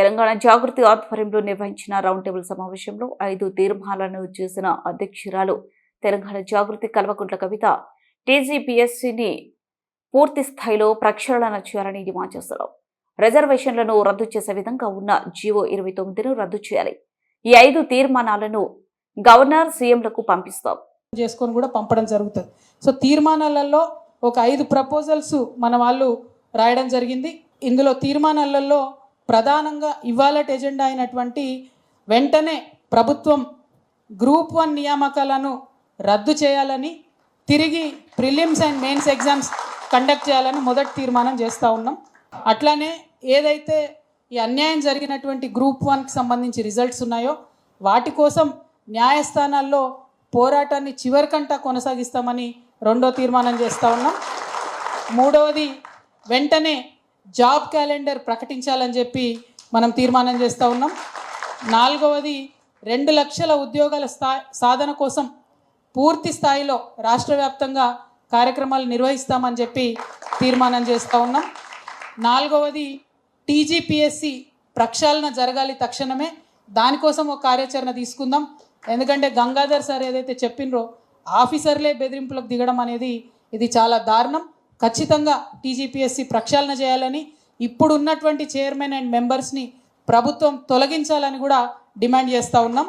తెలంగాణ జాగృతి ఆధ్వర్యంలో నిర్వహించిన round table సమావేశంలో ఐదు తీర్మానాలను చేసిన అధ్యక్షురాలు తెలంగాణ జాగృతి కల్వకుంట్ల కవిత టీజీపీఎస్సీని పూర్తి స్థాయిలో ప్రక్షాళన చేయాలని డిమాండ్ చేశారు. రిజర్వేషన్లను రద్దు చేసే విధంగా ఉన్న జీవో ఇరవై తొమ్మిదిను రద్దు చేయాలి. ఈ ఐదు తీర్మానాలను గవర్నర్ సీఎంలకు పంపిస్తాం. చేసుకొని కూడా పంపడం జరుగుతుంది. సో తీర్మానాలలో ఒక ఐదు ప్రపోజల్స్ మన వాళ్ళు రాయడం జరిగింది. ఇందులో తీర్మానాలలో ప్రధానంగా ఇవాళ ఎజెండా అయినటువంటి వెంటనే ప్రభుత్వం గ్రూప్ వన్ నియామకాలను రద్దు చేయాలని తిరిగి prelims and mains exams conduct చేయాలని మొదటి తీర్మానం చేస్తూ ఉన్నాం. అట్లానే ఏదైతే ఈ అన్యాయం జరిగినటువంటి గ్రూప్ వన్కి సంబంధించి రిజల్ట్స్ ఉన్నాయో వాటి కోసం న్యాయస్థానాల్లో పోరాటాన్ని చివరికంటా కొనసాగిస్తామని రెండో తీర్మానం చేస్తూ ఉన్నాం. మూడవది వెంటనే జాబ్ క్యాలెండర్ ప్రకటించాలని చెప్పి మనం తీర్మానం చేస్తూ ఉన్నాం. నాలుగవది రెండు లక్షల ఉద్యోగాల స్థా సాధన కోసం పూర్తి స్థాయిలో రాష్ట్ర వ్యాప్తంగా కార్యక్రమాలు నిర్వహిస్తామని చెప్పి తీర్మానం చేస్తూ ఉన్నాం. నాలుగవది టీజీపీఎస్సి ప్రక్షాళన జరగాలి తక్షణమే. దానికోసం ఒక కార్యాచరణ తీసుకుందాం. ఎందుకంటే గంగాధర్ సార్ ఏదైతే చెప్పినరో ఆఫీసర్లే బెదిరింపులకు దిగడం అనేది ఇది చాలా దారుణం. ఖచ్చితంగా టీజీపీఎస్సి ప్రక్షాళన చేయాలని ఇప్పుడు ఉన్నటువంటి చైర్మన్ అండ్ మెంబర్స్ని ప్రభుత్వం తొలగించాలని కూడా డిమాండ్ చేస్తూ ఉన్నాం.